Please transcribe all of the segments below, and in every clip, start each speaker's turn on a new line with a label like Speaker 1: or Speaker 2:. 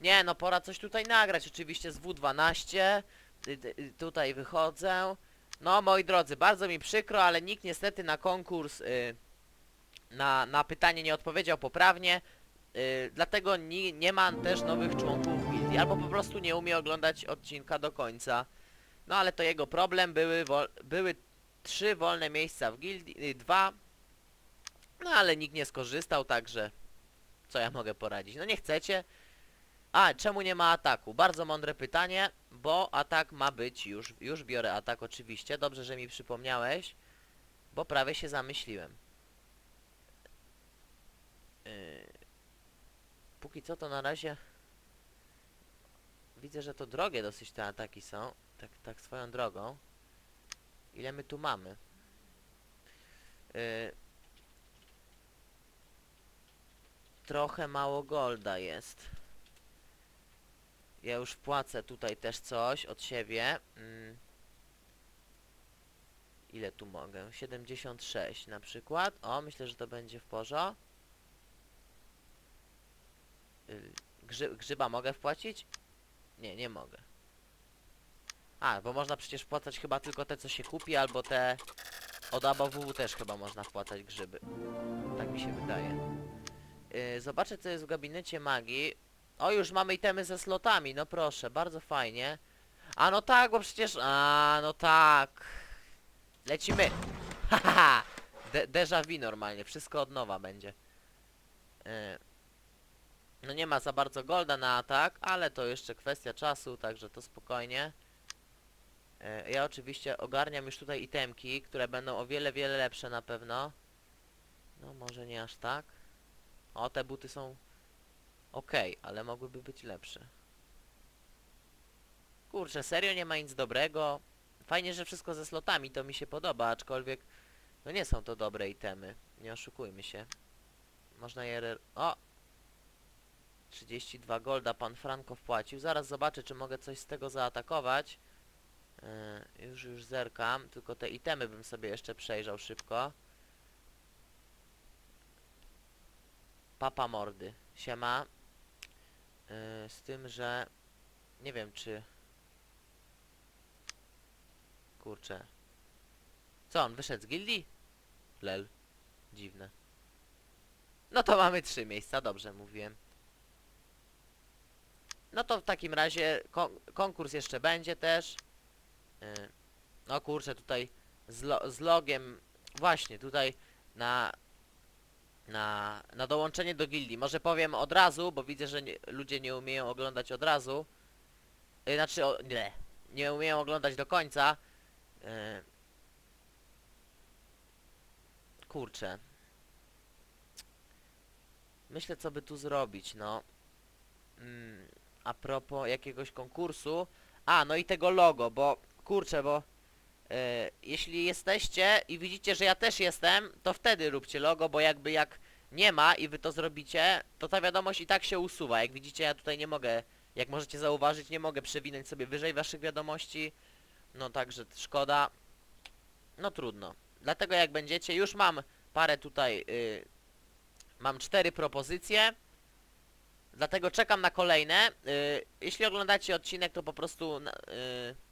Speaker 1: Nie, no pora coś tutaj nagrać, oczywiście z W12. Y, y, Tutaj wychodzę. No, moi drodzy, bardzo mi przykro, ale nikt niestety na konkurs, y, na, na pytanie nie odpowiedział poprawnie. Y, dlatego ni, nie ma też nowych członków gildii, albo po prostu nie umie oglądać odcinka do końca. No ale to jego problem, były, wol, były trzy wolne miejsca w gildii, y, dwa. No ale nikt nie skorzystał, także co ja mogę poradzić? No nie chcecie. A, czemu nie ma ataku? Bardzo mądre pytanie, bo atak ma być już, już biorę atak oczywiście. Dobrze, że mi przypomniałeś, bo prawie się zamyśliłem. Yy, póki co to na razie widzę, że to drogie dosyć te ataki są. Tak, tak swoją drogą. Ile my tu mamy? Yy, trochę mało golda jest. Ja już wpłacę tutaj też coś od siebie. Mm. Ile tu mogę? 76 na przykład. O, myślę, że to będzie w porządku. Y, Grzy, grzyba mogę wpłacić? Nie, nie mogę. A, bo można przecież wpłacać chyba tylko te, co się kupi, albo te... Od ABW też chyba można wpłacać grzyby. Tak mi się wydaje. Yy, zobaczę, co jest w gabinecie magii. O, już mamy itemy ze slotami, no proszę, bardzo fajnie. A no tak, bo przecież... A, no tak. Lecimy. Haha. De vu normalnie, wszystko od nowa będzie. Yy. No nie ma za bardzo golda na atak, ale to jeszcze kwestia czasu, także to spokojnie. Yy, ja oczywiście ogarniam już tutaj itemki, które będą o wiele, wiele lepsze na pewno. No może nie aż tak. O, te buty są okej, ale mogłyby być lepsze. Kurczę, serio nie ma nic dobrego. Fajnie, że wszystko ze slotami, to mi się podoba, aczkolwiek no nie są to dobre itemy. Nie oszukujmy się. Można je... re- O! 32 golda pan Franco wpłacił. Zaraz zobaczę, czy mogę coś z tego zaatakować. Yy, już, już zerkam. Tylko te itemy bym sobie jeszcze przejrzał szybko. Papa mordy. Siema. Yy, z tym, że nie wiem czy... Kurczę. Co, on wyszedł z gildii? Lel. Dziwne. No to mamy trzy miejsca, dobrze mówiłem. No to w takim razie kon konkurs jeszcze będzie też. Yy, no kurczę, tutaj z, lo z logiem... Właśnie, tutaj na na, na dołączenie do gildii. Może powiem od razu, bo widzę, że nie, ludzie nie umieją oglądać od razu. Yy, znaczy, o, nie, nie umieją oglądać do końca. Yy. Kurczę. Myślę, co by tu zrobić, no. Mm, a propos jakiegoś konkursu. A, no i tego logo, bo kurczę, bo E, jeśli jesteście i widzicie, że ja też jestem, to wtedy róbcie logo, bo jakby jak nie ma i wy to zrobicie, to ta wiadomość i tak się usuwa. Jak widzicie, ja tutaj nie mogę, jak możecie zauważyć, nie mogę przewinąć sobie wyżej waszych wiadomości. No także szkoda. No trudno. Dlatego jak będziecie, już mam parę tutaj, y, mam cztery propozycje. Dlatego czekam na kolejne. Y, jeśli oglądacie odcinek, to po prostu... Y,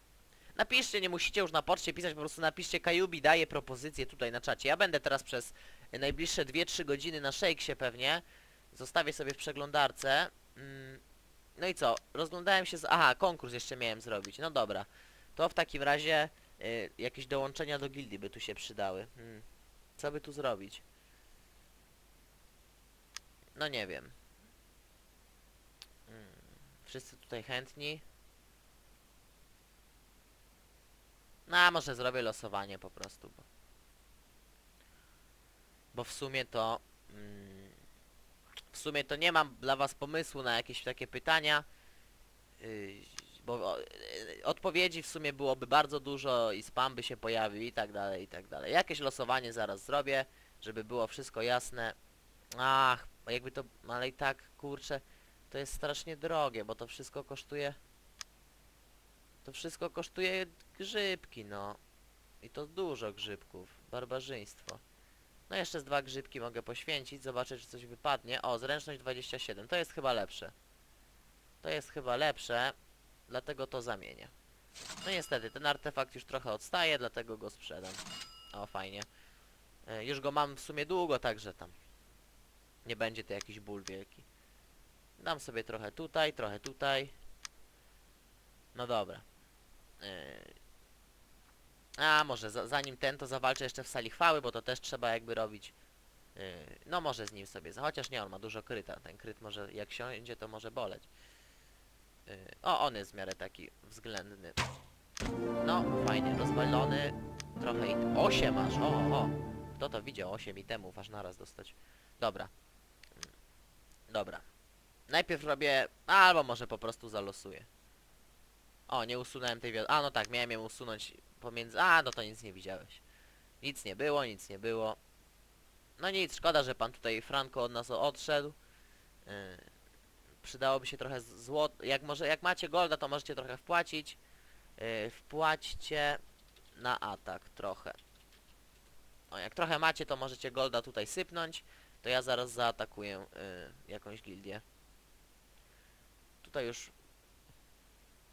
Speaker 1: Napiszcie, nie musicie już na poczcie pisać, po prostu napiszcie Kajubi daje propozycję tutaj na czacie. Ja będę teraz przez najbliższe 2-3 godziny na Shakesie pewnie. Zostawię sobie w przeglądarce. Mm, No i co? Rozglądałem się z... Aha, konkurs jeszcze miałem zrobić. No dobra. To w takim razie y, jakieś dołączenia do gildii by tu się przydały. Hmm. Co by tu zrobić? No nie wiem. Mm, Wszyscy tutaj chętni. No, a może zrobię losowanie po prostu, bo... Bo w sumie to... Mm, w sumie to nie mam dla was pomysłu na jakieś takie pytania. Yy, bo yy, odpowiedzi w sumie byłoby bardzo dużo i spam by się pojawił i tak dalej, i tak dalej. Jakieś losowanie zaraz zrobię, żeby było wszystko jasne. Ach, jakby to... Ale i tak, kurczę, to jest strasznie drogie, bo to wszystko kosztuje... To wszystko kosztuje grzybki, no. I to dużo grzybków. Barbarzyństwo. No jeszcze z dwa grzybki mogę poświęcić, zobaczę czy coś wypadnie. O, zręczność 27, to jest chyba lepsze. To jest chyba lepsze, dlatego to zamienię. No niestety, ten artefakt już trochę odstaje, dlatego go sprzedam. O, fajnie. E, Już go mam w sumie długo, także tam nie będzie to jakiś ból wielki. Dam sobie trochę tutaj, trochę tutaj. No dobra. E, A, może za, zanim ten, to zawalczę jeszcze w sali chwały, bo to też trzeba jakby robić. Yy, No może z nim sobie, chociaż nie, on ma dużo kryta. Ten kryt może, jak siądzie, to może boleć. Yy, O, on jest w miarę taki względny. No, fajnie, rozwalony. Trochę i... 8 aż, o, o. Kto to widział? 8 itemów aż naraz dostać. Dobra. Mm, Dobra. Najpierw robię... Albo może po prostu zalosuję. O, nie usunąłem tej wiadomości. A, no tak, miałem ją usunąć pomiędzy... A, no to nic nie widziałeś. Nic nie było, nic nie było. No nic, szkoda, że pan tutaj Franco od nas odszedł. Yy, przydałoby się trochę złot... Jak, może, jak macie golda, to możecie trochę wpłacić. Yy, wpłaćcie na atak trochę. O, jak trochę macie, to możecie golda tutaj sypnąć. To ja zaraz zaatakuję yy, jakąś gildię. Tutaj już...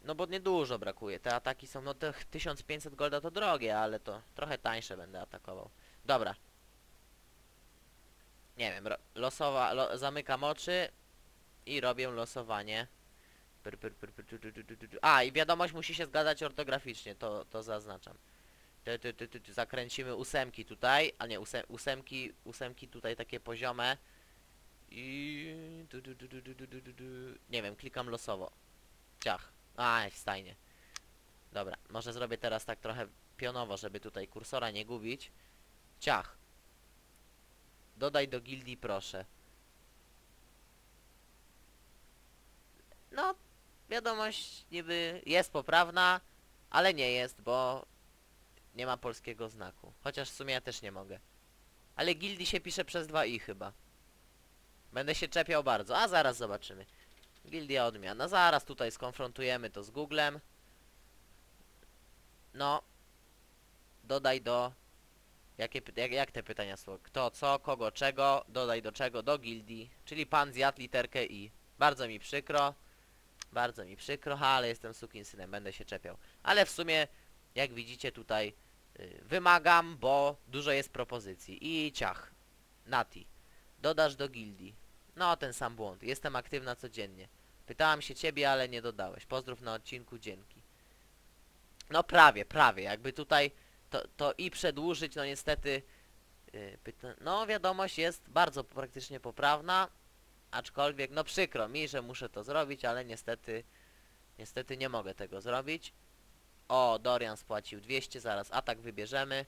Speaker 1: No bo niedużo brakuje. Te ataki są, no tych 1500 golda to drogie, ale to trochę tańsze będę atakował. Dobra. Nie wiem, losowa, lo zamykam oczy i robię losowanie. A, i wiadomość musi się zgadzać ortograficznie, to, to zaznaczam. Zakręcimy ósemki tutaj, a nie, ósemki, ósemki tutaj takie poziome. I... Nie wiem, klikam losowo. Ciach. A, stajnie. Dobra, może zrobię teraz tak trochę pionowo, żeby tutaj kursora nie gubić. Ciach. Dodaj do gildii proszę. No, wiadomość niby jest poprawna, ale nie jest, bo nie ma polskiego znaku. Chociaż w sumie ja też nie mogę. Ale gildii się pisze przez dwa i chyba. Będę się czepiał bardzo, a zaraz zobaczymy. Gildia odmiana. Zaraz tutaj skonfrontujemy to z Googlem. No. Dodaj do... Jakie, jak, jak te pytania są? Kto, co, kogo, czego? Dodaj do czego? Do gildii. Czyli pan zjadł literkę i. Bardzo mi przykro. Bardzo mi przykro, ha, ale jestem sukinsynem, będę się czepiał. Ale w sumie, jak widzicie tutaj, y, wymagam, bo dużo jest propozycji. I ciach. Nati. Dodasz do gildii. No, ten sam błąd. Jestem aktywna codziennie. Pytałam się ciebie, ale nie dodałeś. Pozdrów na odcinku, dzięki. No prawie, prawie. Jakby tutaj to, to i przedłużyć, no niestety... Yy. No, wiadomość jest bardzo praktycznie poprawna. Aczkolwiek, no przykro mi, że muszę to zrobić, ale niestety... Niestety nie mogę tego zrobić. O, Dorian spłacił 200, zaraz atak wybierzemy.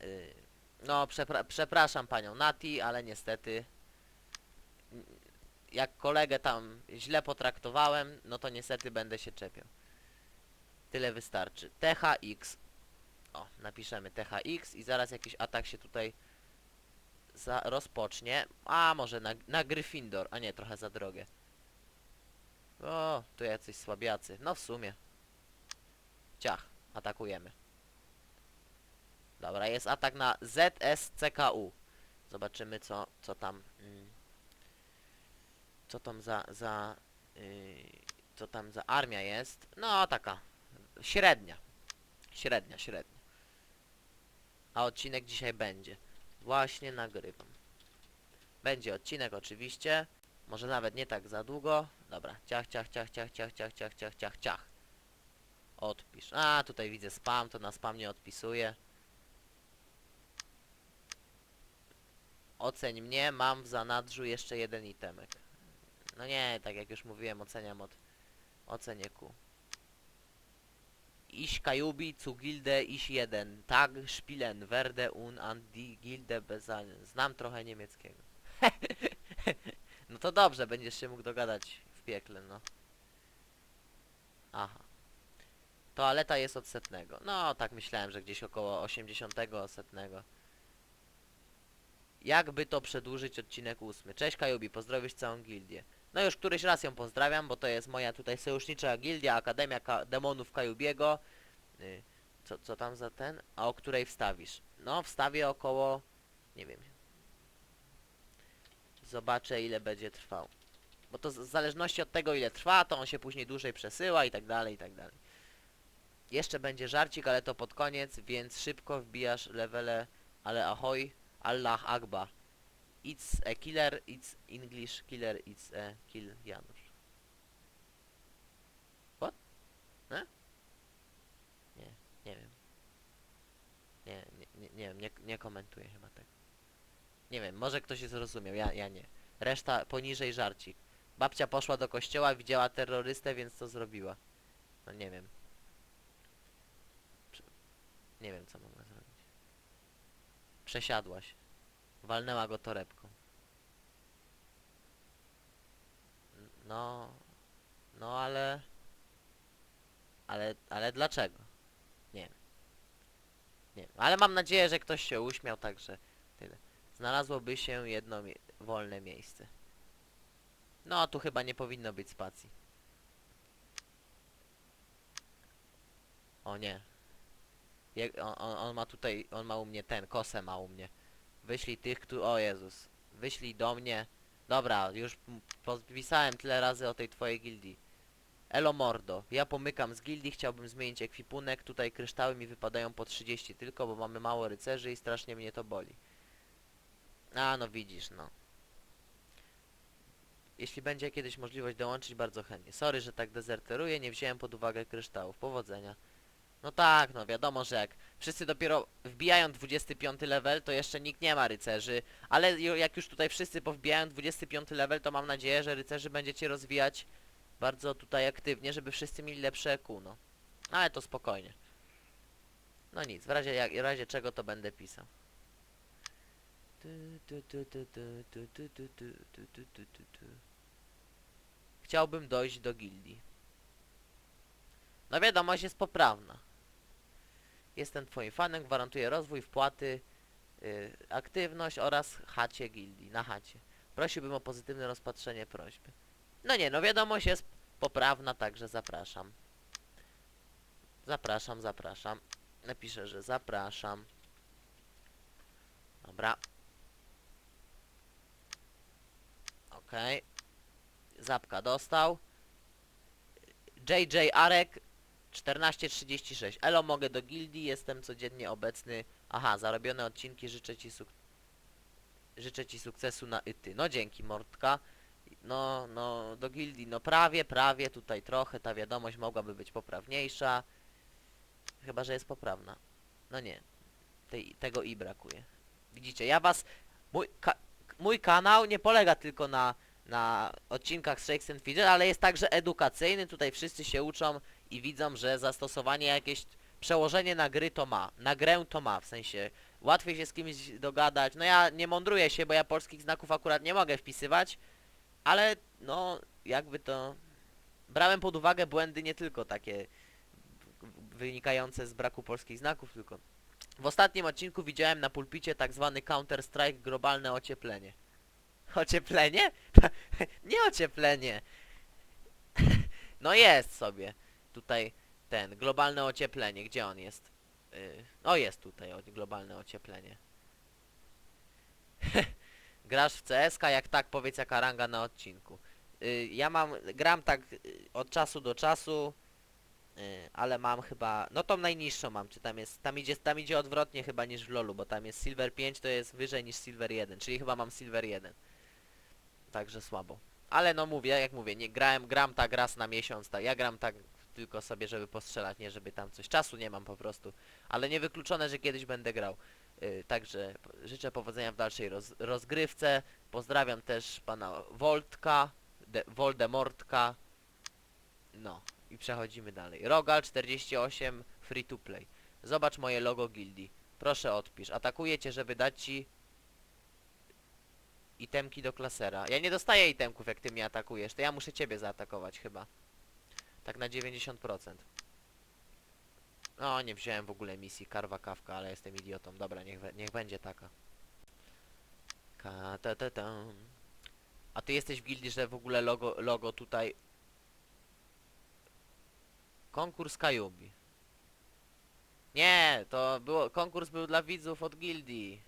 Speaker 1: Yy, no, przepra przepraszam panią Nati, ale niestety jak kolegę tam źle potraktowałem, no to niestety będę się czepiał. Tyle wystarczy. THX. O, napiszemy THX i zaraz jakiś atak się tutaj rozpocznie. A, może na, na Gryffindor. A nie, trochę za drogie. O, tu jacyś słabiacy. No w sumie. Ciach, atakujemy. Dobra, jest atak na ZSCKU. Zobaczymy co, co tam... Mm, co tam za, za yy, co tam za armia jest. No taka średnia. Średnia, średnia. A odcinek dzisiaj będzie. Właśnie nagrywam. Będzie odcinek oczywiście. Może nawet nie tak za długo. Dobra. Ciach, ciach, ciach, ciach, ciach, ciach, ciach, ciach, ciach, ciach. Odpisz. A, tutaj widzę spam, to na spam nie odpisuje. Oceń mnie, mam w zanadrzu jeszcze jeden itemek. No nie, tak jak już mówiłem, oceniam od ocenię Q. Ich Kajubi zu Gilde ich jeden. Tag spielen werde un an die Gilde bezahlen. Znam trochę niemieckiego. no to dobrze, będziesz się mógł dogadać w piekle, no. Aha. Toaleta jest od setnego. No, tak myślałem, że gdzieś około 80 setnego. Jakby to przedłużyć odcinek ósmy. Cześć Kajubi, pozdrowisz całą gildię. No już któryś raz ją pozdrawiam, bo to jest moja tutaj sojusznicza gildia, Akademia Ka Demonów Kajubiego. Y, co, co tam za ten? A o której wstawisz? No, wstawię około... Nie wiem. Zobaczę ile będzie trwał. Bo to w zależności od tego ile trwa, to on się później dłużej przesyła i tak dalej, i tak dalej. Jeszcze będzie żarcik, ale to pod koniec, więc szybko wbijasz levele, ale ahoj, Allah Akbar. It's a killer, it's English killer, it's a kill Janusz. What? Ne? Nie, nie wiem. Nie, nie, nie, wiem, nie, nie komentuję chyba tego. Nie wiem, może ktoś je zrozumiał, ja, ja nie. Reszta poniżej żarcik. Babcia poszła do kościoła, widziała terrorystę, więc to zrobiła. No nie wiem. Nie wiem, co mogła zrobić. Przesiadła się. Walnęła go torebką. No... No ale... Ale, ale dlaczego? Nie. Nie wiem. Ale mam nadzieję, że ktoś się uśmiał, także tyle. Znalazłoby się jedno wolne miejsce. No, tu chyba nie powinno być spacji. O nie. Je, on, on, on ma tutaj, on ma u mnie ten, kosę ma u mnie. Wyślij tych, którzy... O Jezus. Wyślij do mnie. Dobra, już podpisałem tyle razy o tej twojej gildii. Elo mordo, ja pomykam z gildii, chciałbym zmienić ekwipunek, tutaj kryształy mi wypadają po 30 tylko, bo mamy mało rycerzy i strasznie mnie to boli. A, no widzisz, no. Jeśli będzie kiedyś możliwość dołączyć, bardzo chętnie. Sorry, że tak dezerteruję, nie wziąłem pod uwagę kryształów. Powodzenia. No tak, no wiadomo, że jak wszyscy dopiero wbijają 25 level, to jeszcze nikt nie ma rycerzy, ale jak już tutaj wszyscy powbijają 25 level, to mam nadzieję, że rycerzy będziecie rozwijać bardzo tutaj aktywnie, żeby wszyscy mieli lepsze EQ, no. Ale to spokojnie. No nic, w razie, jak, w razie czego to będę pisał. Chciałbym dojść do gildii. No wiadomość jest poprawna. Jestem twoim fanem, gwarantuję rozwój, wpłaty, yy, aktywność oraz chacie gildii, na chacie. Prosiłbym o pozytywne rozpatrzenie prośby. No nie, no wiadomość jest poprawna, także zapraszam. Zapraszam, zapraszam. Napiszę, że zapraszam. Dobra. Okej. Zapka dostał. JJ Arek 1436. Elo, mogę do gildii, jestem codziennie obecny. Aha, zarobione odcinki, życzę ci suk Życzę ci sukcesu na yty. No dzięki, Mordka. No, no, do gildii, no prawie, prawie, tutaj trochę, ta wiadomość mogłaby być poprawniejsza. Chyba, że jest poprawna. No nie, tej, tego i brakuje. Widzicie, ja was, mój, ka mój kanał nie polega tylko na, na odcinkach z Shakes and ale jest także edukacyjny, tutaj wszyscy się uczą i widzą, że zastosowanie jakieś, przełożenie na gry to ma, na grę to ma, w sensie łatwiej się z kimś dogadać, no ja nie mądruję się, bo ja polskich znaków akurat nie mogę wpisywać, ale no jakby to brałem pod uwagę błędy nie tylko takie wynikające z braku polskich znaków, tylko w ostatnim odcinku widziałem na pulpicie tak zwany Counter-Strike globalne ocieplenie. Ocieplenie? nie ocieplenie. no jest sobie. Tutaj ten, globalne ocieplenie. Gdzie on jest? Yy, o jest tutaj o, globalne ocieplenie. Grasz w CSK? Jak tak, powiedz jaka ranga na odcinku. Yy, ja mam, gram tak yy, od czasu do czasu, yy, ale mam chyba, no tą najniższą mam, czy tam jest, tam idzie, tam idzie odwrotnie chyba niż w LoLu, bo tam jest Silver 5, to jest wyżej niż Silver 1, czyli chyba mam Silver 1. Także słabo. Ale no mówię, jak mówię, nie grałem, gram tak raz na miesiąc, tak, ja gram tak tylko sobie, żeby postrzelać, nie żeby tam coś, czasu nie mam po prostu, ale niewykluczone, że kiedyś będę grał. Yy, także życzę powodzenia w dalszej roz, rozgrywce, pozdrawiam też pana Voltka, de, Voldemortka, no i przechodzimy dalej. Rogal 48 free to play. Zobacz moje logo gildii. Proszę odpisz. Atakuję cię, żeby dać ci itemki do klasera. Ja nie dostaję itemków, jak ty mnie atakujesz. To ja muszę ciebie zaatakować chyba. Tak na 90%. No, nie wziąłem w ogóle misji karwa kawka, ale jestem idiotą. Dobra, niech, niech będzie taka. Ka ta ta tam. A ty jesteś w gildii, że w ogóle logo, logo tutaj... Konkurs Kajubi. Nie, to było, konkurs był dla widzów od gildii.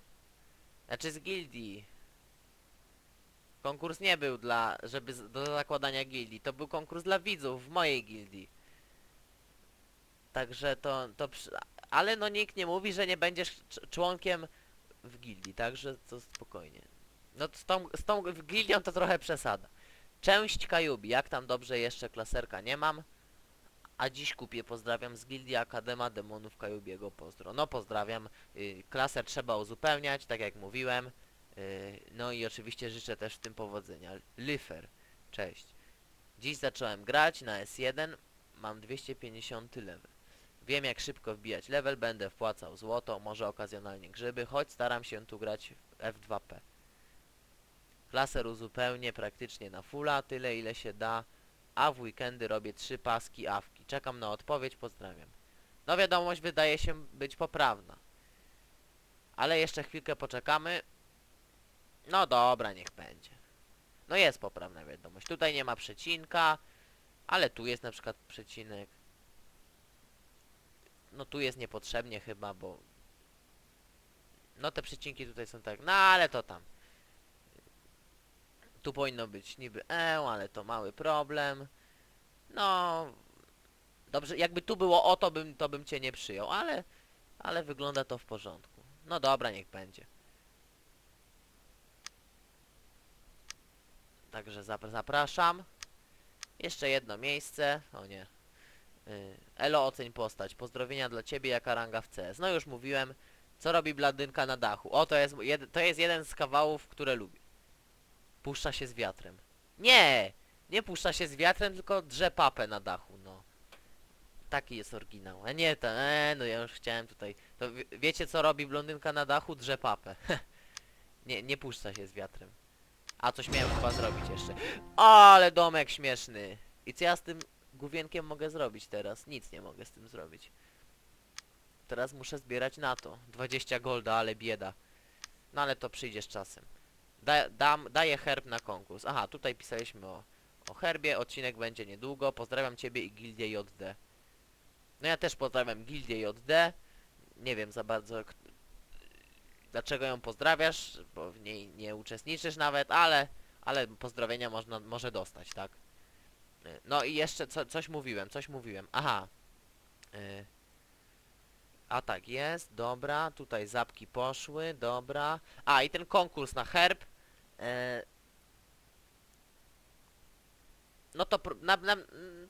Speaker 1: Znaczy z gildii. Konkurs nie był dla, żeby do zakładania gildii, to był konkurs dla widzów w mojej gildii. Także to, to przy... ale no nikt nie mówi, że nie będziesz cz- członkiem w gildii, także to spokojnie. No z tą, z tą w gildią to trochę przesada. Część Kajubi, jak tam dobrze jeszcze klaserka nie mam. A dziś kupię, pozdrawiam z gildii Akadema Demonów Kajubiego, pozdro. No pozdrawiam, y, klaser trzeba uzupełniać, tak jak mówiłem. Y, no i oczywiście życzę też w tym powodzenia. Lyfer, cześć. Dziś zacząłem grać na S1, mam 250 level. Wiem jak szybko wbijać level, będę wpłacał złoto, może okazjonalnie grzyby, choć staram się tu grać w F2P. Laser uzupełnię praktycznie na fulla, tyle ile się da, a w weekendy robię trzy paski awki. Czekam na odpowiedź, pozdrawiam. No wiadomość wydaje się być poprawna. Ale jeszcze chwilkę poczekamy. No dobra, niech będzie. No jest poprawna wiadomość. Tutaj nie ma przecinka, ale tu jest na przykład przecinek. No tu jest niepotrzebnie chyba, bo... No te przecinki tutaj są tak, no ale to tam. Tu powinno być niby E, ale to mały problem. No... Dobrze, jakby tu było o, to bym, to bym cię nie przyjął, ale... Ale wygląda to w porządku. No dobra, niech będzie. Także zap zapraszam. Jeszcze jedno miejsce. O nie. Y, Elo oceń postać. Pozdrowienia dla ciebie jaka ranga w CS. No już mówiłem. Co robi bladynka na dachu? O, to jest, jed to jest jeden z kawałów, które lubię. Puszcza się z wiatrem. Nie! Nie puszcza się z wiatrem, tylko drze papę na dachu, no. Taki jest oryginał. A nie to, e, no ja już chciałem tutaj. To wie, wiecie co robi blondynka na dachu? Drze papę. nie, nie puszcza się z wiatrem. A coś miałem chyba zrobić jeszcze. Ale domek śmieszny. I co ja z tym główienkiem mogę zrobić teraz? Nic nie mogę z tym zrobić. Teraz muszę zbierać na to. 20 golda, ale bieda. No ale to przyjdzie z czasem. Da, dam, daję herb na konkurs. Aha, tutaj pisaliśmy o, o herbie. Odcinek będzie niedługo. Pozdrawiam Ciebie i Gildię JD. No ja też pozdrawiam Gildię JD. Nie wiem za bardzo dlaczego ją pozdrawiasz, bo w niej nie uczestniczysz nawet, ale, ale pozdrowienia można, może dostać, tak? Y, No i jeszcze co, coś mówiłem, coś mówiłem. Aha. Y, A tak jest, dobra, tutaj zapki poszły, dobra. A i ten konkurs na herb. e, No to na, na,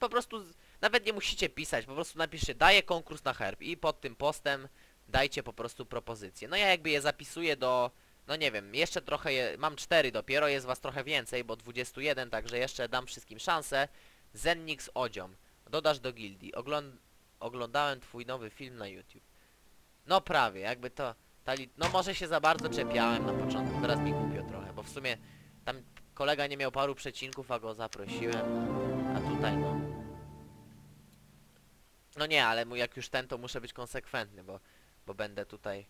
Speaker 1: po prostu nawet nie musicie pisać, po prostu napiszcie daję konkurs na herb i pod tym postem dajcie po prostu propozycje. No ja jakby je zapisuję do, no nie wiem, jeszcze trochę je, mam 4 dopiero, jest was trochę więcej, bo 21, także jeszcze dam wszystkim szansę. Zennix Odziom, dodasz do gildii, Ogląd oglądałem twój nowy film na YouTube. No prawie, jakby to, no może się za bardzo czepiałem na początku, teraz mi głupio trochę, bo w sumie tam kolega nie miał paru przecinków, a go zaprosiłem, a tutaj no... No nie, ale jak już ten, to muszę być konsekwentny, bo, bo będę tutaj...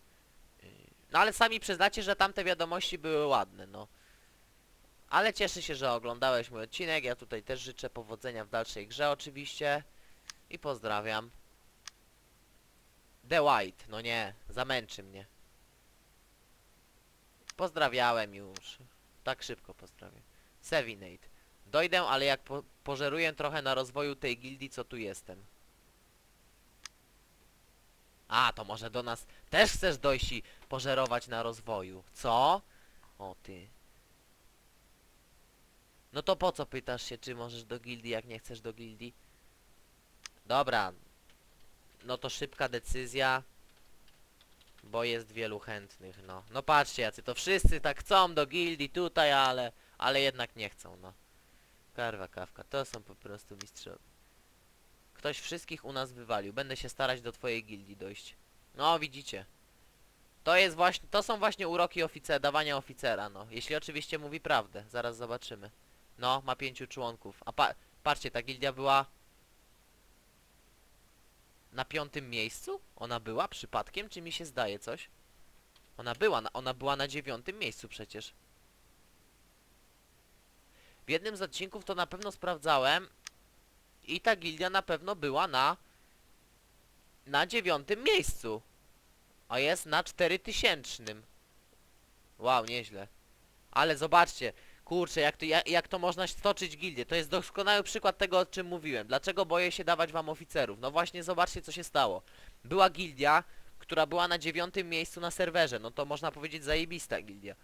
Speaker 1: yy, No ale sami przyznacie, że tamte wiadomości były ładne, no. Ale cieszę się, że oglądałeś mój odcinek, ja tutaj też życzę powodzenia w dalszej grze oczywiście. I pozdrawiam. The White, no nie, zamęczy mnie. Pozdrawiałem już. Tak szybko pozdrawiam. Sevinate. Dojdę, ale jak po pożeruję trochę na rozwoju tej gildii, co tu jestem. A, to może do nas też chcesz dojść i pożerować na rozwoju. Co? O ty. No to po co pytasz się, czy możesz do gildii, jak nie chcesz do gildii? Dobra. No to szybka decyzja. Bo jest wielu chętnych, no. No patrzcie, jacy to wszyscy tak chcą do gildii tutaj, ale... Ale jednak nie chcą, no. Karwa, kawka, to są po prostu mistrzowie. Ktoś wszystkich u nas wywalił. Będę się starać do twojej gildii dojść. No, widzicie. To jest właśnie, to są właśnie uroki oficera, dawania oficera, no. Jeśli oczywiście mówi prawdę. Zaraz zobaczymy. No, ma pięciu członków. A pa patrzcie, ta gildia była... Na piątym miejscu? Ona była przypadkiem, czy mi się zdaje coś? Ona była, na, ona była na dziewiątym miejscu przecież. W jednym z odcinków to na pewno sprawdzałem i ta gildia na pewno była na na dziewiątym miejscu. A jest na 4000. Wow, nieźle. Ale zobaczcie, Kurczę, jak to, jak, jak to można stoczyć gildię? To jest doskonały przykład tego, o czym mówiłem. Dlaczego boję się dawać wam oficerów? No właśnie, zobaczcie, co się stało. Była gildia, która była na dziewiątym miejscu na serwerze. No to można powiedzieć zajebista gildia.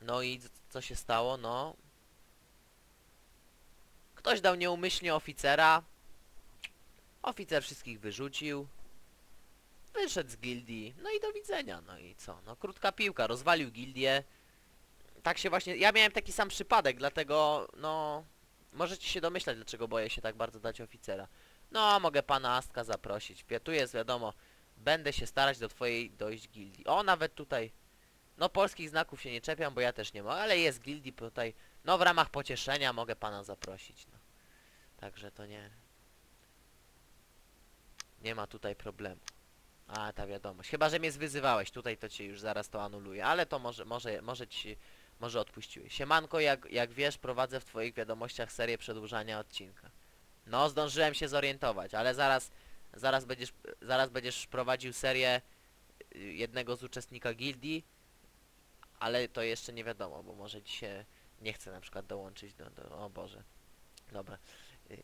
Speaker 1: No i co się stało? No... Ktoś dał nieumyślnie oficera. Oficer wszystkich wyrzucił. Wyszedł z gildii. No i do widzenia. No i co? No krótka piłka. Rozwalił gildię tak się właśnie. Ja miałem taki sam przypadek, dlatego no. Możecie się domyślać, dlaczego boję się tak bardzo dać oficera. No, mogę pana Astka zaprosić. Tu jest wiadomo. Będę się starać do twojej dojść gildii. O, nawet tutaj. No, polskich znaków się nie czepiam, bo ja też nie mogę, ale jest gildii tutaj. No, w ramach pocieszenia mogę pana zaprosić. No. Także to nie. Nie ma tutaj problemu. A, ta wiadomość. Chyba, że mnie zwyzywałeś. Tutaj to cię już zaraz to anuluję. Ale to może, może, może ci może odpuściłeś. Siemanko, jak, jak wiesz, prowadzę w twoich wiadomościach serię przedłużania odcinka. No, zdążyłem się zorientować, ale zaraz, zaraz będziesz, zaraz będziesz prowadził serię y, jednego z uczestnika gildii, ale to jeszcze nie wiadomo, bo może ci się nie chce na przykład dołączyć do, do o Boże. Dobra. Y,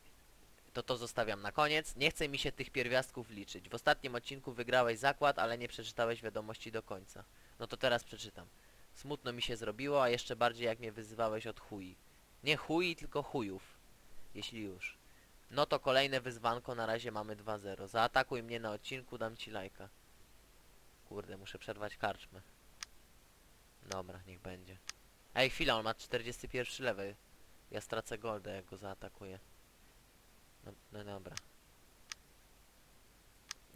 Speaker 1: To to zostawiam na koniec. Nie chce mi się tych pierwiastków liczyć. W ostatnim odcinku wygrałeś zakład, ale nie przeczytałeś wiadomości do końca. No to teraz przeczytam. Smutno mi się zrobiło, a jeszcze bardziej jak mnie wyzywałeś od chuj. Nie chuj, tylko chujów. Jeśli już. No to kolejne wyzwanko, na razie mamy 2-0. Zaatakuj mnie na odcinku, dam ci lajka. Kurde, muszę przerwać karczmę. Dobra, niech będzie. Ej, chwila, on ma 41 level. Ja stracę goldę, jak go zaatakuję. No, no dobra.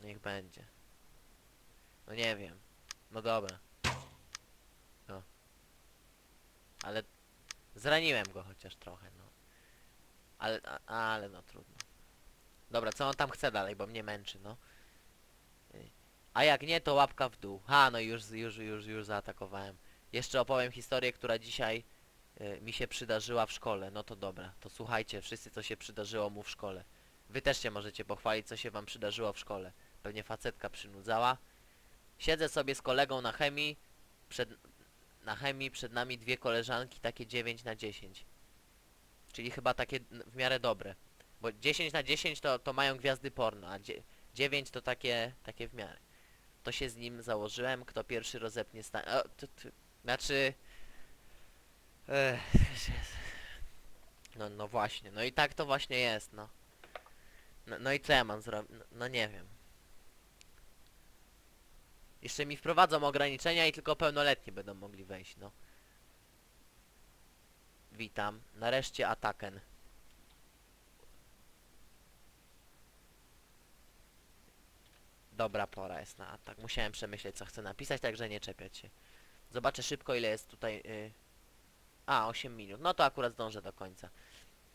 Speaker 1: Niech będzie. No nie wiem. No dobra. Ale zraniłem go chociaż trochę, no. Ale, a, ale no trudno. Dobra, co on tam chce dalej, bo mnie męczy, no. A jak nie, to łapka w dół. Ha, no już, już, już, już zaatakowałem. Jeszcze opowiem historię, która dzisiaj y, mi się przydarzyła w szkole. No to dobra, to słuchajcie wszyscy, co się przydarzyło mu w szkole. Wy też się możecie pochwalić, co się wam przydarzyło w szkole. Pewnie facetka przynudzała. Siedzę sobie z kolegą na chemii, przed, na chemii przed nami dwie koleżanki, takie 9 na 10. Czyli chyba takie w miarę dobre. Bo 10 na 10 to, to mają gwiazdy porno, a dzie- 9 to takie, takie w miarę. To się z nim założyłem, kto pierwszy rozepnie sta... O, znaczy... No, no właśnie, no i tak to właśnie jest, no. No, no i co ja mam zrobić? No, no nie wiem. Jeszcze mi wprowadzą ograniczenia i tylko pełnoletni będą mogli wejść, no. Witam. Nareszcie ataken. Dobra pora jest na atak. Musiałem przemyśleć co chcę napisać, także nie czepiać się. Zobaczę szybko ile jest tutaj... y, A, 8 minut. No to akurat zdążę do końca.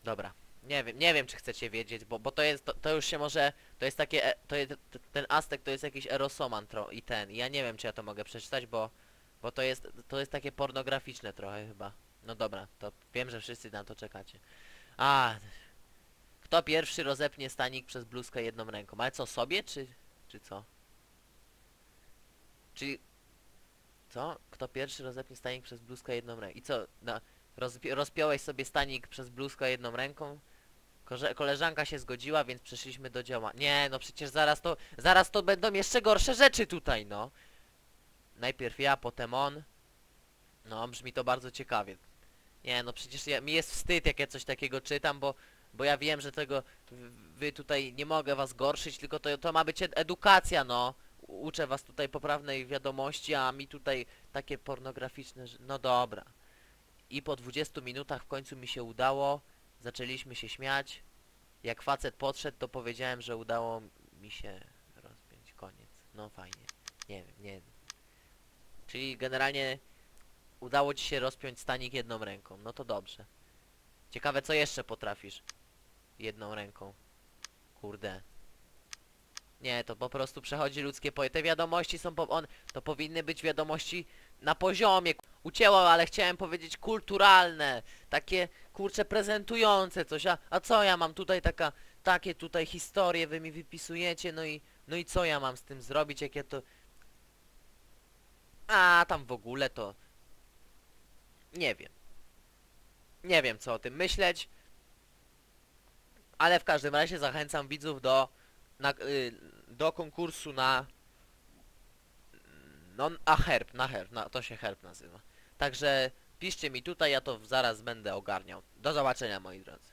Speaker 1: Dobra. Nie wiem, nie wiem czy chcecie wiedzieć, bo, bo to jest, to, to już się może, to jest takie, e, to jest, ten Aztek to jest jakiś erosoman tro, i ten, ja nie wiem czy ja to mogę przeczytać, bo, bo to jest, to jest takie pornograficzne trochę chyba. No dobra, to wiem, że wszyscy na to czekacie. A, kto pierwszy rozepnie stanik przez bluzkę jedną ręką? Ale co, sobie czy, czy co? Czyli, co? Kto pierwszy rozepnie stanik przez bluzkę jedną ręką? I co, na, rozpi- rozpiąłeś sobie stanik przez bluzkę jedną ręką? Korze- koleżanka się zgodziła, więc przeszliśmy do działania. Nie, no przecież zaraz to, zaraz to będą jeszcze gorsze rzeczy tutaj, no. Najpierw ja, potem on. No, brzmi to bardzo ciekawie. Nie, no przecież ja, mi jest wstyd, jak ja coś takiego czytam, bo, bo ja wiem, że tego wy tutaj nie mogę was gorszyć, tylko to, to ma być ed- edukacja, no. Uczę was tutaj poprawnej wiadomości, a mi tutaj takie pornograficzne, no dobra. I po 20 minutach w końcu mi się udało. Zaczęliśmy się śmiać. Jak facet podszedł, to powiedziałem, że udało mi się rozpiąć. Koniec. No fajnie. Nie wiem, nie wiem. Czyli generalnie udało ci się rozpiąć stanik jedną ręką. No to dobrze. Ciekawe, co jeszcze potrafisz jedną ręką. Kurde. Nie, to po prostu przechodzi ludzkie poje. Te wiadomości są po... On, to powinny być wiadomości na poziomie. Ucięło, ale chciałem powiedzieć kulturalne. Takie, kurcze, prezentujące coś. A, a co ja mam tutaj taka... Takie tutaj historie wy mi wypisujecie, no i... No i co ja mam z tym zrobić, jak ja to... A, tam w ogóle to... Nie wiem. nie wiem co o tym myśleć. Ale w każdym razie zachęcam widzów do, na, y, do konkursu na no, a herb, na herb, na, to się herb nazywa. Także piszcie mi tutaj, ja to zaraz będę ogarniał. Do zobaczenia moi drodzy.